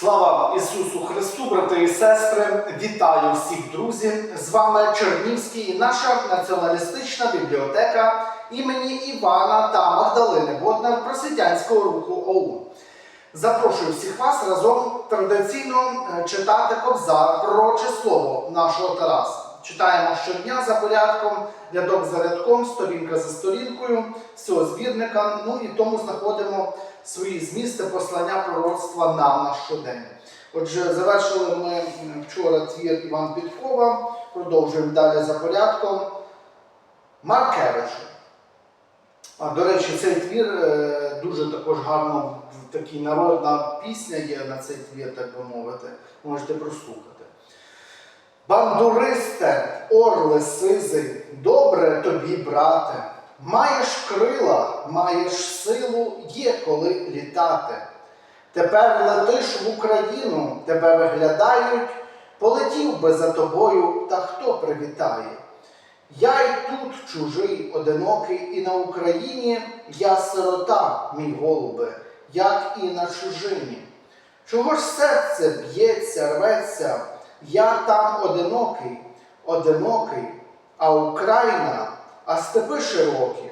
Слава Ісусу Христу, брати і сестри! Вітаю всіх друзі! З вами Чернівський і наша націоналістична бібліотека імені Івана та Магдалини Боднар Просвітянського руху ОУН. Запрошую всіх вас разом традиційно е, читати кобзар пророче слово нашого Тараса. Читаємо щодня за порядком, рядок за рядком, сторінка за сторінкою з цього збірника. Ну і тому знаходимо свої змісти послання пророцтва нам на щодень. Отже, завершили ми вчора твір Іван Підкова, продовжуємо далі за порядком. Маркевичу. А, до речі, цей твір е, дуже також гарно, такий народна пісня є на цей твір, так би мовити. Можете прослухати. Бандуристе, орле сизий, добре тобі, брате. Маєш крила, маєш силу, є коли літати. Тепер летиш в Україну, тебе виглядають, полетів би за тобою, та хто привітає? Я й тут чужий, одинокий, і на Україні я сирота, мій голубе, як і на чужині. Чого ж серце б'ється, рветься, я там одинокий, одинокий, а Україна, а степи широкі.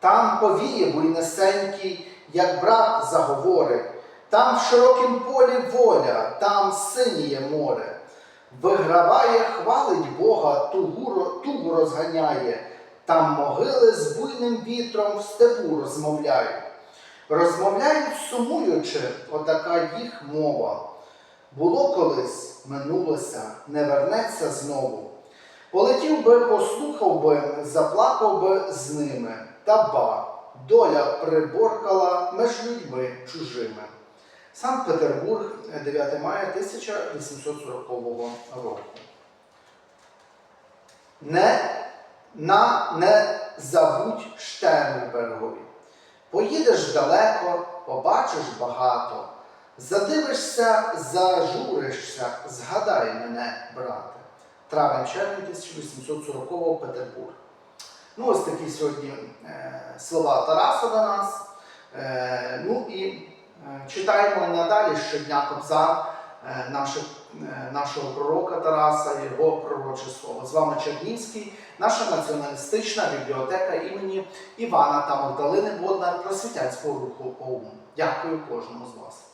Там повіє буйнесенький, як брат заговорить, там в широкім полі воля, там синіє море. Виграває, хвалить Бога, тугу, тугу розганяє, там могили з буйним вітром в степу розмовляють. Розмовляють сумуючи, отака їх мова. Було колись, минулося, не вернеться знову. Полетів би, послухав би, заплакав би з ними, та ба, доля приборкала між людьми чужими. Санкт-Петербург, 9 мая 1840 року. Не на не забудь Штернбергові. Поїдеш далеко, побачиш багато. Задивишся, зажуришся, згадай мене, брате. Травень червень 1840 Петербург. Ну, ось такі сьогодні е, слова Тараса до нас. Е, ну і е, читаємо надалі щодня кобзар е, наших, е, нашого пророка Тараса, його пророче слово. З вами Чернівський, наша націоналістична бібліотека імені Івана та Магдалини Боднар Просвітянського руху ОУН. Дякую кожному з вас.